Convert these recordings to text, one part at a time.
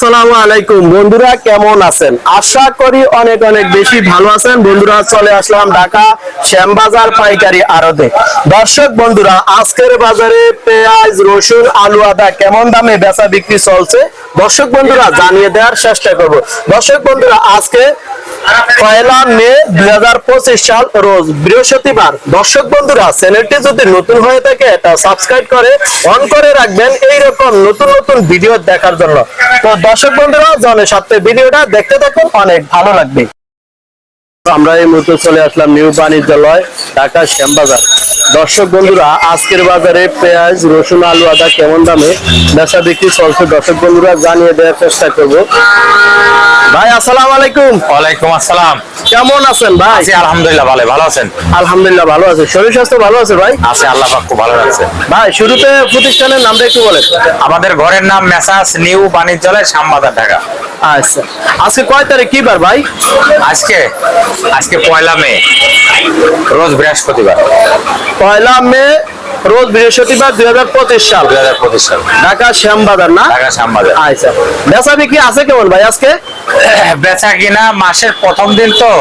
আসসালামু আলাইকুম। বন্ধুরা, কেমন আছেন? আশা করি অনেক অনেক বেশি ভালো আছেন। বন্ধুরা, চলে আসলাম ঢাকা শ্যামবাজার পাইকারি আড়তে। দর্শক, বন্ধুরা, আজকের বাজারে পেঁয়াজ, রসুন, আলু, আদা কেমন দামে বেচা বিক্রি চলছে? দর্শক, বন্ধুরা, জানিয়ে দেওয়ার চেষ্টা করব। দর্শক, বন্ধুরা, আজকে পয়লা মে দুই হাজার পঁচিশ সাল রোজ বৃহস্পতিবার। দর্শক বন্ধুরা, চ্যানেলটি যদি নতুন হয়ে থাকে, এটা সাবস্ক্রাইব করে, অন করে রাখবেন। এই রকম নতুন নতুন ভিডিও দেখার জন্য। তো দর্শক বন্ধুরা জনের সাথে ভিডিওটা দেখতে থাকুন, অনেক ভালো লাগবে। আমরা এই মুহূর্তে চলে আসলাম নিউ বাণিজ্যালয় ঢাকা শ্যামবাজার। দর্শক বন্ধুরা আজকের বাজারে পেঁয়াজ রসুন আলু আদা কেমন দামে বেচা বিক্রি চলছে? দর্শক বন্ধুরা জানিয়ে দেওয়ার চেষ্টা করব। ভাই আসসালামু আলাইকুম। ওয়ালাইকুম আসসালাম। কেমন আছেন ভাই? আছি আলহামদুলিল্লাহ ভালো ভালো আছেন? আলহামদুলিল্লাহ ভালো আছে। শরীর স্বাস্থ্য ভালো আছে ভাই? আছে আল্লাহ পাক খুব ভালো আছে। ভাই শুরুতে প্রতিষ্ঠানের নামটা একটু বলেন। আমাদের ঘরের নাম মেসাস নিউ বাণিজ্যালয় শ্যামবাজার ঢাকা। আচ্ছা। আজকে কয় তারিখ? কি বার ভাই? আজকে আজকে পয়লা মে রোজ বৃহস্পতিবার। পয়লা মে রোজ বৃহস্পতিবার দুই হাজার পঁচিশ সাল। দুই হাজার পঁচিশ সাল। ঢাকা শ্যামবাজার না? ঢাকা শ্যামবাজার। আচ্ছা। বেচা বিক্রি আছে কেমন ভাই আজকে? বেচা কিনা মাসের প্রথম দিন তো?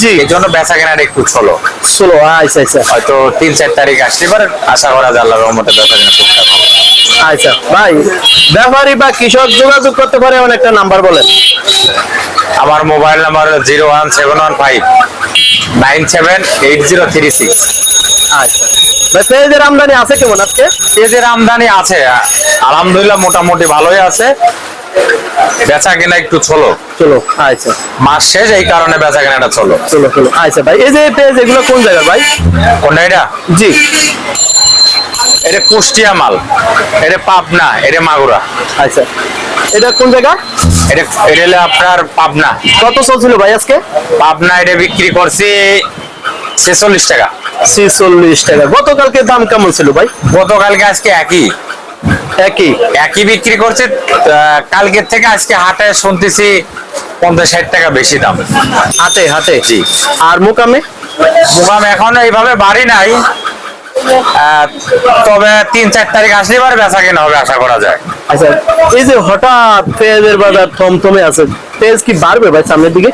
জি। এই জন্য বেচা একটু চলো আচ্ছা আচ্ছা। হয়তো তিন চার তারিখ আসতে পারে আশা করা যায় রহমতে বেচা কিনা টুকটাক হবে। আচ্ছা ভাই ব্যাপারী বা কৃষক যোগাযোগ করতে পারে এমন একটা নাম্বার বলেন। আমার mobile number zero one seven one five nine seven eight zero three six. আচ্ছা। ভাই পেঁয়াজের আমদানি আছে কেমন আজকে? পেঁয়াজের আমদানি আছে আলহামদুলিল্লাহ মোটামুটি ভালোই আছে। বেচা কেনা একটু চলো চলো আচ্ছা। মাস শেষ এই কারণে বেচা কেনাটা চলো চলো চলো আচ্ছা ভাই এই যে পেঁয়াজ এগুলো কোন জায়গার ভাই? কোনটা এটা? জি। এটা কুষ্টিয়া মাল। এটা পাবনা এটা মাগুরা। আচ্ছা। এটা কোন জায়গা? এটা এটা হলো আপনার পাবনা। কত চলছিল ভাই আজকে? পাবনা এটা বিক্রি করছি ছেচল্লিশ টাকা। ছিচল্লিশ টাকা। গতকালকে দাম কেমন ছিল ভাই? গতকালকে আজকে একই। একই। একই বিক্রি করছে কালকের থেকে আজকে হাটে শুনতেছি পঞ্চাশ ষাট টাকা বেশি দাম। হাতে হাতে জি। আর মুকামে? মুকামে এখন এইভাবে বাড়ি নাই। তবে তিন চার তারিখ আসলে এবার বেচা কেনা হবে আশা করা যায়। আচ্ছা এই যে হঠাৎ পেঁয়াজের বাজার থমথমে আছে পেঁয়াজ কি বাড়বে ভাই সামনের দিকে?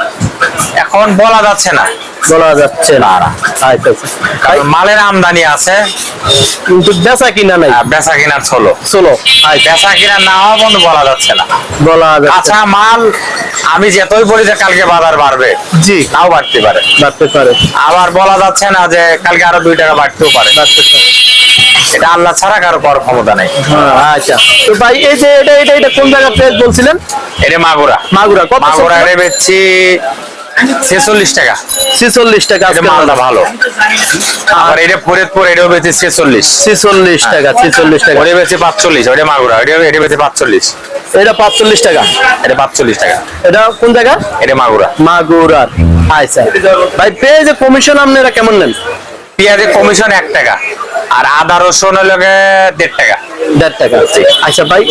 এখন বলা যাচ্ছে না। বলা যাচ্ছে না। আচ্ছা আচ্ছা কারণ মালের আমদানি আছে। কিন্তু বেচা কিনা নাই? বেচা কেনার চলো চলো আচ্ছা বেচা কিনা না হওয়া বন্ধ বলা যাচ্ছে না। বলা যাচ্ছে কাঁচা মাল আমি যতই বলি যে কালকে বাজার বাড়বে জি। তাও বাড়তে পারে। বাড়তে পারে। আবার বলা যাচ্ছে না যে কালকে আরও দুই টাকা বাড়তেও পারে। বাড়তে পারে। এটা আল্লাহ ছাড়া কারও করার ক্ষমতা নেই। হ্যাঁ, আচ্ছা। তো ভাই এই যে এটা এটা এটা কোন জায়গা পেঁয়াজ বলছিলেন? এটা মাগুরা। মাগুরা কত মাগুরা এটা বেচছি ছেচল্লিশ টাকা। ছিচল্লিশ টাকা এটা মালটা ভালো। আর এটা ফরিদপুর এটাও বেচছি ছেচল্লিশ। ছিচল্লিশ টাকা ছিচল্লিশ টাকা। ওটা বেচছি পাঁচচল্লিশ ওটা মাগুরা এটা পাঁচচল্লিশ। এটা পাঁচচল্লিশ টাকা। এটা পাঁচচল্লিশ টাকা। এটা কোন জায়গা? এটা মাগুরা। মাগুরার। আচ্ছা। ভাই পেঁয়াজের কমিশন আপনারা কেমন নেন? পেঁয়াজের কমিশন এক টাকা আর আদা রসুন হলো দেড় টাকা। দেড় টাকা আচ্ছা ভাই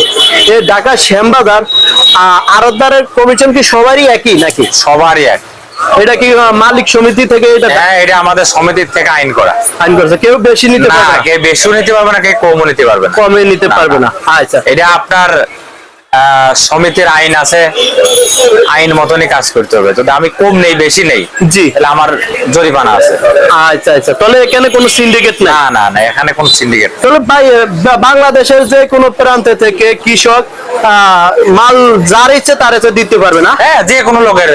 এই ঢাকা শ্যামবাজার আরতদারের কমিশন কি সবারই একই নাকি? সবারই এক। এটা কি মালিক সমিতি থেকে এটা হ্যাঁ এটা আমাদের সমিতির থেকে আইন করা। আইন করেছে? কেউ বেশি নিতে পারবে না? কে বেশি নিতে পারবে না কে কমও নিতে পারবে না। কমে নিতে পারবে না। আচ্ছা। এটা আপনার সমিতির আইন আছে আইন মতনই কাজ করতে হবে। যদি আমি কম নেই বেশি নেই জি। তাহলে আমার জরিমানা আছে। আচ্ছা আচ্ছা। তাহলে এখানে কোনো সিন্ডিকেট না না না এখানে কোনো সিন্ডিকেট তাহলে ভাই বাংলাদেশের যে কোনো প্রান্তে থেকে কৃষক আহ, মাল যার ইচ্ছে তার ইচ্ছে দিতে পারবে না? হ্যাঁ যে কোনো লোকের।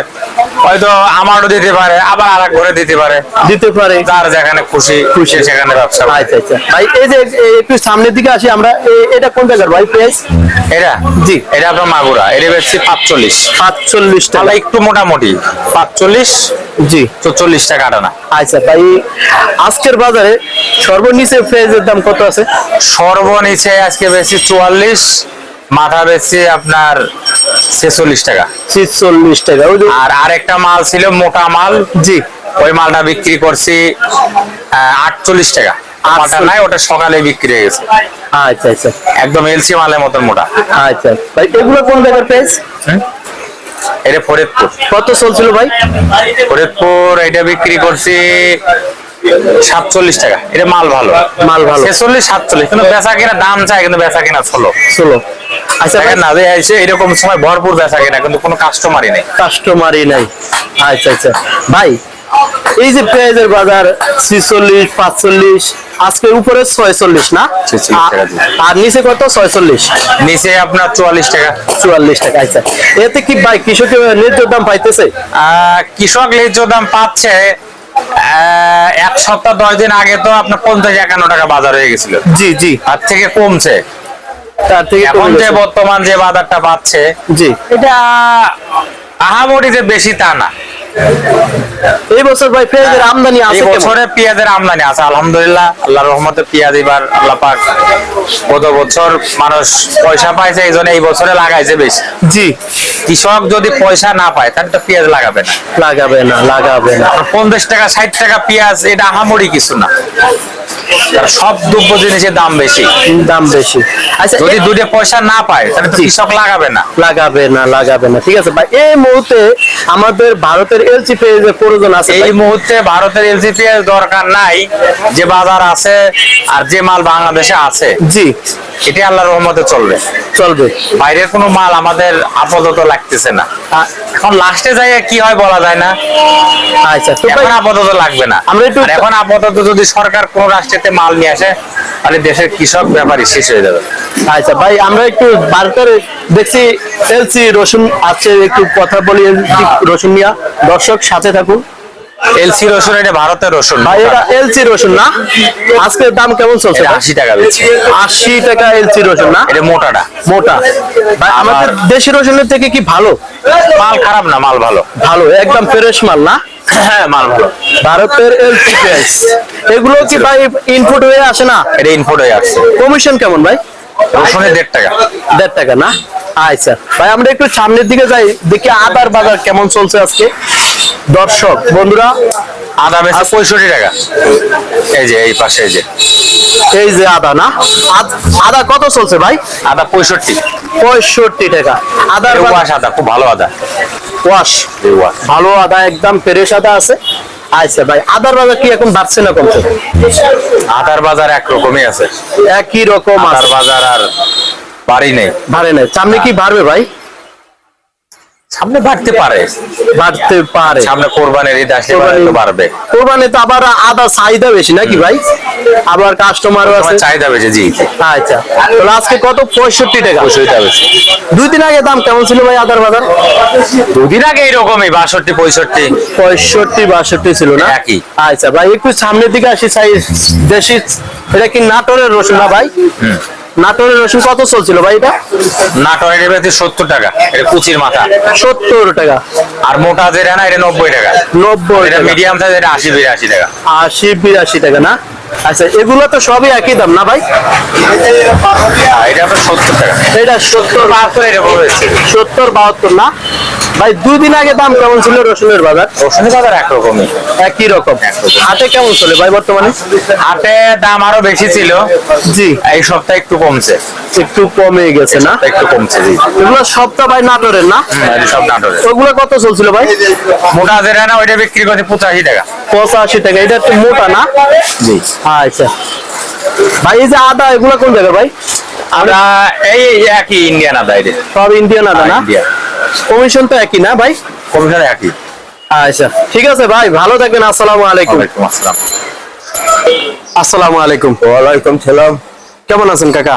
হয়তো আমারও দিতে পারে আবার আর এক ঘরে দিতে পারে। দিতে পারে। যার যেখানে খুশি খুশি। সেখানে ব্যবসা করে। আচ্ছা আচ্ছা। ভাই এই যে একটু সামনের দিকে আসি আমরা এটা কোন জায়গার ভাই পেঁয়াজ? এটা? জি। এটা আপনার মাগুরা এটা বেশি পাঁচচল্লিশ পাঁচচল্লিশ টাকা। একটু মোটামুটি পাঁচচল্লিশ জি। তো চল্লিশ টাকা আটানা। আচ্ছা ভাই আজকের বাজারে সর্বনিচে পেঁয়াজের দাম কত আছে? সর্বনিচে আজকে বেশি চুয়াল্লিশ মাথা বেশি আপনার ছেচল্লিশ টাকা। ছিচল্লিশ টাকা আর আরেকটা মাল ছিল মোটা মাল। জি। ওই মালটা বিক্রি করছি আটচল্লিশ টাকা। মাথা নাই ওটা সকালে বিক্রি হয়ে গেছে। আচ্ছা আচ্ছা। একদম এলসি মালের মতন মোটা। আচ্ছা। ভাই এগুলো কোন জায়গার পেঁয়াজ এটা ফরিদপুর। কত চলছিল ভাই? ফরিদপুর এটা বিক্রি করছি সাতচল্লিশ টাকা। এটা মাল ভালো। মাল ভালো। ছেচল্লিশ সাতচল্লিশ। কিন্তু বেচা কিনা দাম চাই কিন্তু বেচা কিনা ষোলো। ষোলো। আচ্ছা না যে এসে এরকম সময় ভরপুর বেচা কিনা কিন্তু কোনো কাস্টমারই নেই। কাস্টমারই নাই। আচ্ছা আচ্ছা। ভাই এই যে পেঁয়াজের বাজার ছিচল্লিশ পাঁচচল্লিশ আজকে উপরে ছয়চল্লিশ না? 46 টাকা দিয়ে। আ- আর নিচে কত? ছয়চল্লিশ। নিচে আপনার চুয়াল্লিশ টাকা। চুয়াল্লিশ টাকা আচ্ছা। এতে কি ভাই কৃষকের ন্যায্য দাম পাইতেছে? কৃষক লিচু দাম পাচ্ছে এক সপ্তাহ দশ দিন আগে তো আপনার পঞ্চাশ একান্ন টাকা বাজার হয়ে গেছিল। জি জি। তার থেকে কমছে। তার থেকে এখন যে বর্তমান যে বাজারটা পাচ্ছে জি। এটা আহামরি যে বেশি তা না। এই বছর ভাই পেঁয়াজের আমদানি আছে কেমন? বছরে পেঁয়াজের আমদানি আছে আলহামদুলিল্লাহ আল্লাহর রহমতে পেঁয়াজ এবার আল্লাহ পাক গত বছর মানুষ পয়সা পাইছে এই জন্য এই বছরে লাগাইছে বেশি। জি। কৃষক যদি পয়সা না পায় তাহলে তো পেঁয়াজ লাগাবে না। লাগাবে না লাগাবে না। পঞ্চাশ টাকা ষাট টাকা পেঁয়াজ এটা আহামরি কিছু না। সব দ্রব্য জিনিসের দাম বেশি। দাম বেশি। আচ্ছা যদি দুটো পয়সা না পায় তাহলে তো। কৃষক লাগাবে না। লাগাবে না লাগাবে না। ঠিক আছে ভাই এই মুহূর্তে আমাদের ভারতের এলসি পেঁয়াজের প্রয়োজন আছে এই মুহূর্তে ভারতের এলসিপিএস দরকার নাই যে বাজার আছে আর যে মাল বাংলাদেশে আছে। জি। এটি আল্লাহর রহমতে চলবে। চলবে। বাইরের কোনো মাল আমাদের আপাতত লাগতেছে না। এখন লাস্টে যাই কি হয় বলা যায় না। আচ্ছা এখন আপাতত লাগবে না। আমরা একটু- এখন আপাতত যদি সরকার কোন রাষ্ট্রেতে মাল নিয়ে আসে তাহলে দেশের কৃষক ব্যাপারী শেষ হয়ে যাবে। আচ্ছা ভাই, আমরা একটু ভারতের দেখছি এলসি রসুন আছে, একটু কথা বলি রসুন নিয়া দর্শক, সাথে থাকুন। এলসি রসুন এটা ভারতের রসুন ভাই এটা এলসি রসুন না? আজকের দাম কেমন চলছে এটা আশি টাকা বেচছে আশি টাকা এলসি রসুন না? এটা মোটাটা। মোটা। ভাই আমাদের দেশি রসুনের থেকে কি ভালো? মাল খারাপ না মাল ভালো। ভালো একদম ফ্রেশ মাল না? হ্যাঁ মাল ভালো। ভারতের এলসি পেঁয়াজ। এগুলো কি ভাই ইনপুট হয়ে আসে না? এটা ইনপুট হয়ে আসছে। কমিশন কেমন ভাই? রসুনের দেড় টাকা। দেড় টাকা না? আচ্ছা। ভাই আমরা একটু সামনের দিকে যাই দেখি আদার বাজার কেমন চলছে আজকে। দর্শক বন্ধুরা আদা বেচছে পঁয়ষট্টি টাকা। এই যে এই পাশে এই যে। এই যে আদা না? আদা কত চলছে ভাই? আদা পঁয়ষট্টি। পঁয়ষট্টি টাকা। আদার ওয়াশ আদা খুব ভালো আদা। ওয়াশ। ভালো আদা একদম ফ্রেশ আদা আছে। আচ্ছা ভাই আদার বাজার কি এখন বাড়ছে না কমছে? আদার বাজার একরকমই আছে। একই রকম আদার বাজার আর বাড়ি নেই। বাড়ে নাই। সামনে কি বাড়বে ভাই? সামনে বাড়তে পারে। বাড়তে পারে। সামনে কোরবানির ঈদ আসলে বাড়বে কোরবানি তো আবার আদা চাহিদা বেশি নাকি ভাই? আবার কাস্টমারও আছে। চাহিদা বেশি জি। আচ্ছা। তাহলে আজকে কত? পঁয়ষট্টি টাকা। পঁয়ষট্টি টাকা দুই দিন আগে দাম কেমন ছিল ভাই আদার বাজার? দুদিন আগে এইরকমই বাষট্টি পঁয়ষট্টি। পঁয়ষট্টি বাষট্টি ছিল না? একই। আচ্ছা ভাই একটু সামনের দিকে আসি সাই দেশি এটা কি নাটোরের রসুন না ভাই? নাটোরের রসুন কত চলছিল ভাই এটা? নাটোরের এবারে সত্তর টাকা এটা কুচির মাথা। সত্তর টাকা। আর মোটা যেটা না এটা নব্বই টাকা। নব্বই এটা মিডিয়াম সাইজ এটা আশি বিরাশি টাকা। আশি বিরাশি টাকা না? আচ্ছা এগুলো তো সবই একই দাম না ভাই? এটা সত্তর সত্তর বাহাত্তর না? ভাই দুই দিন আগে দাম কেমন ছিল রসুনের বাজার? রসুনের বাজার একরকমই। একই রকম। হাটে কেমন চলে ভাই বর্তমানে? হাটে দাম আরও বেশি ছিল। জি। এই সপ্তাহে একটু কমছে। একটু কমে গেছে না? একটু কমছে জি। এগুলো সপ্তাহ ভাই নাটোরের না? সব নাটোরের। ওগুলো কত চলছিল ভাই? মোটা যেটা না ওইটা বিক্রি করছে পঁচাশি টাকা। পঁচাশি টাকা এটা একটু মোটা না? জি। আচ্ছা। ভাই এই যে আদা এগুলা কোন জায়গা ভাই? আমরা এই একই ইন্ডিয়ান আদা এটা সব ইন্ডিয়ান আদা না? কমিশন তো একই না ভাই? কমিশন একই। আচ্ছা ঠিক আছে ভাই ভালো থাকবেন আসসালামু আলাইকুম। আসসালাম। আসসালামু আলাইকুম। সালাম। কেমন আছেন কাকা?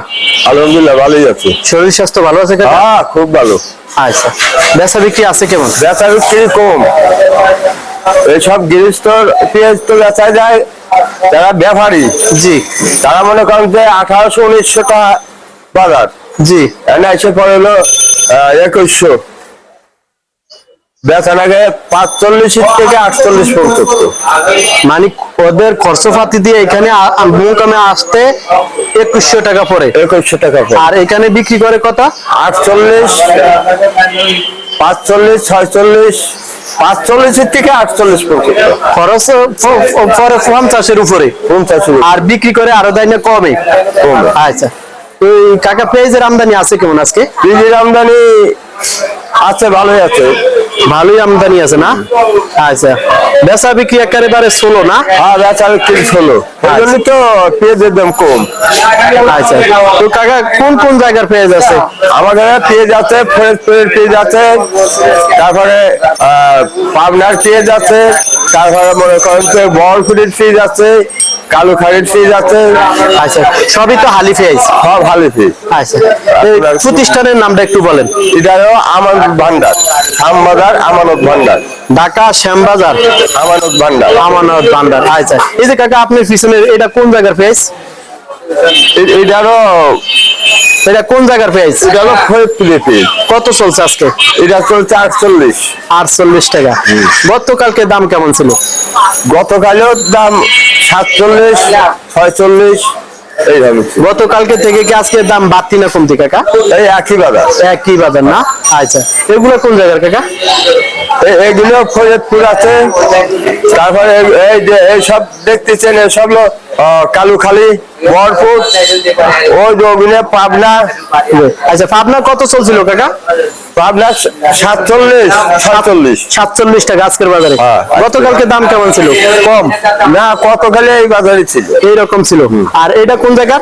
আলহামদুলিল্লাহ ভালোই আছি। শরীর স্বাস্থ্য ভালো আছে কাকা? হ্যাঁ খুব ভালো। আচ্ছা বেচা বিক্রি আছে কেমন? বেচা বিক্রি কম। এইসব গৃহস্থ পেঁয়াজ তো বেচা যায় যারা ব্যাপারী জি। তারা মনে করেন যে আঠারোশো উনিশশো টাকা বাজার। জি। এসে পড়ে হলো একুশশো। লাগে পাঁচচল্লিশ থেকে আটচল্লিশ পর্যন্ত। মানে ওদের খরচপাতি দিয়ে এখানে মুকামে আসতে একুশশো টাকা পড়ে। একুশশো টাকা। আর এখানে বিক্রি করে কত? আটচল্লিশ পাঁচচল্লিশ ছয়চল্লিশ পাঁচচল্লিশের থেকে আটচল্লিশ পর্যন্ত। খরচ পরে পঞ্চাশের উপরে। আর বিক্রি করে আরও দেয় না কমে। কমে। আচ্ছা। এই কাকা পেঁয়াজের আমদানি আছে কেমন আজকে? পেঁয়াজের আমদানি আছে ভালোই আছে। ভালোই আমদানি আছে না? আচ্ছা। বেচা বিক্রি একেবারে ষোলো না? হ্যাঁ বেচা বিক্রি ষোলো। জন্যই তো পেঁয়াজের দাম কম। আচ্ছা। তো কাকা কোন কোন জায়গার পেঁয়াজ আছে? আমাদের পেঁয়াজ আছে ফরিদপুরের পেঁয়াজ আছে তারপরে আহ, পাবনার পেঁয়াজ আছে তারপরে মনে করেন যে বরফুরির পেঁয়াজ আছে কালো খাড়ির পেঁয়াজ আছে আচ্ছা সবই তো হালি পেঁয়াজ সব ভালো পেঁয়াজ আচ্ছা প্রতিষ্ঠানের নামটা একটু বলেন। এটা হলো আমানত ভান্ডার আমবাজার আমানত ভান্ডার। ঢাকা শ্যামবাজার আমানত ভান্ডার। আমানত ভান্ডার আচ্ছা। এই যে কাকা আপনার পিছনে এটা কোন জায়গার এ- এটারও এটা কোন জায়গার পেঁয়াজ? এটা হলো ফরিদপুরের পেঁয়াজ। কত চলছে আজকে? এটা চলছে আটচল্লিশ। আটচল্লিশ টাকা। গতকালকে দাম কেমন ছিল? গতকালেও দাম সাতচল্লিশ ছয়চল্লিশ। এইভাবে ছিল। গতকালকে থেকে কি আজকের দাম বাড়তি না কমতি কাকা? এই একই বাজার। একই বাজার না? আচ্ছা। এগুলো কোন জায়গার কাকা? এগুলো ফরিদপুর আছে। তারপরে এই- সব দেখতেছেন এসব কালুখালী বরপুর ওই ওগুলো পাবনা। আচ্ছা পাবনা কত চলছিল কাকা? পাবনা সাতচল্লিশ। সাতচল্লিশ। সাতচল্লিশ টাকা আজকের বাজারে। হ্যাঁ। গতকালকে দাম কেমন ছিল? কম। না কতখালি এই বাজারে ছিল। এইরকম ছিল। আর এটা কোন জায়গা?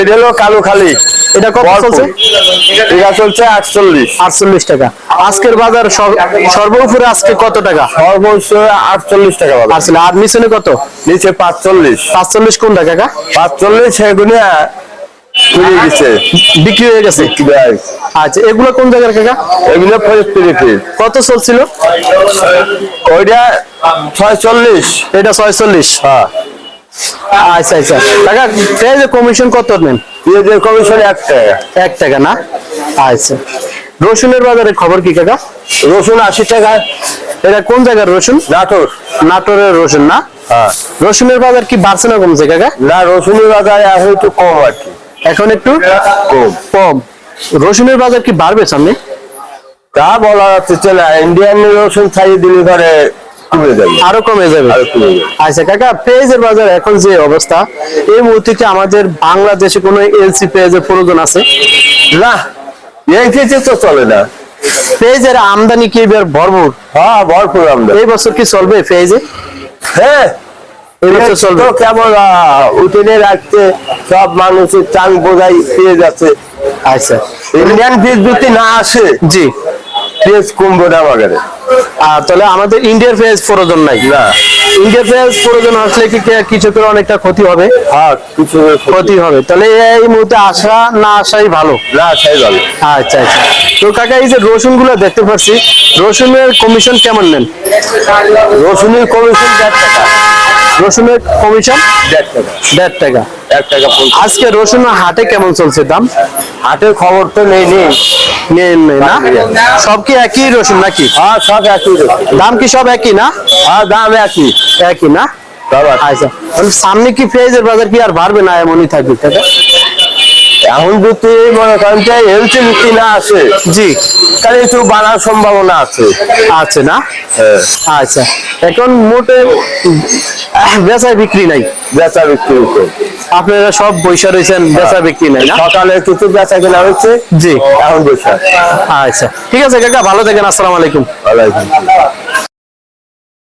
এটা হলো কালুখালী এটা কত চলছে? এটা চলছে আটচল্লিশ। আটচল্লিশ টাকা। আজকের বাজার সর- সর্বোপরি আজকে কত টাকা? সর্বোচ্চ আটচল্লিশ টাকা বাজার। আসলে আর মিশনে কত? নিচে পাঁচচল্লিশ। পাঁচচল্লিশ কোনটা কাকা? পাঁচচল্লিশ সেগুলো ফুরিয়ে গেছে। বিক্রি হয়ে গেছে? আচ্ছা এগুলো কোন জায়গার কাকা? এগুলো কত চলছিল? ওইটা ছয়চল্লিশ। এটা ছয়চল্লিশ। হ্যাঁ। আচ্ছা আচ্ছা। কাকা পেঁয়াজের কমিশন কত নেন? পেঁয়াজের কমিশন এক টাকা। এক টাকা না? আচ্ছা। রসুনের বাজারে খবর কি কাকা? রসুন আশি টাকা। এটা কোন জায়গার রসুন? নাটোর। নাটোরের রসুন না? হ্যাঁ। রসুনের বাজার কি বাড়ছে না কমছে কাকা? না রসুনের বাজার এখন একটু কম আর কি। এখন একটু কম। কম। রসুনের বাজার কি বাড়বে সামনে? তা বলা যাচ্ছে ইন্ডিয়ান রসুন খাইয়ে দিলে পরে কমে যাবে। আরও কমে যাবে। আচ্ছা কাকা পেঁয়াজের বাজার এখন যে অবস্থা এই মুহূর্তে কি আমাদের বাংলাদেশে কোনো এলসি পেঁয়াজের প্রয়োজন আছে? না তো চলে না। পেঁয়াজের আমদানি কি এবার ভরপুর? হ্যাঁ ভরপুর আমরা এই বছর কি চলবে পেঁয়াজে? হ্যাঁ এই বছর চলবে। কেমন আহ, উঠেনে রাখতে সব মানুষের বোঝাই পেয়ে যাচ্ছে আচ্ছা। ইন্ডিয়ান ফিস যদি না আসে। জি। পেঁয়াজ কমবে না বাজারে আর তাহলে আমাদের ইন্ডিয়ার পেঁয়াজ প্রয়োজন নাই। না। ইন্ডিয়ার পেঁয়াজ প্রয়োজন আসলে কি কৃষকের অনেকটা ক্ষতি হবে? হ্যাঁ কিছু ক্ষতি। হবে। তাহলে এই মুহূর্তে আসা না আসাই ভালো। না সেই ভালো। আচ্ছা আচ্ছা। তো কাকা এই যে রসুনগুলো দেখতে পাচ্ছি রসুনের কমিশন কেমন নেন? রসুনের কমিশন টাকা। রসুনের কমিশন দেড় টাকা। দেড় টাকা। এক টাকা আজকে রসুন হাটে কেমন চলছে দাম? হাটের খবর তো নেই নেই। নেন নেই না? সব কি একই রসুন নাকি? হ্যাঁ সব একই দাম কি সব একই না? হ্যাঁ দাম একই। একই না? আচ্ছা। সামনে কি পেঁয়াজের বাজার কি আর বাড়বে না এমনই থাকবে? কাকা এখন যদি মনে করেন যে হেলথ নীতি না আসে জি। তাহলে একটু বাড়ার সম্ভাবনা আছে। আছে না? হ্যাঁ। আচ্ছা। এখন মোটে বেচায় বিক্রি নাই? বেচা বিক্রি আপনারা সব পয়সা রয়েছেন বেচা বিক্রি নাই না? সকালে কিছু বেচা কেনা হচ্ছে জি। এখন বসে আচ্ছা। ঠিক আছে কাকা ভালো থাকেন আসসালামু আলাইকুম। আলাইকুম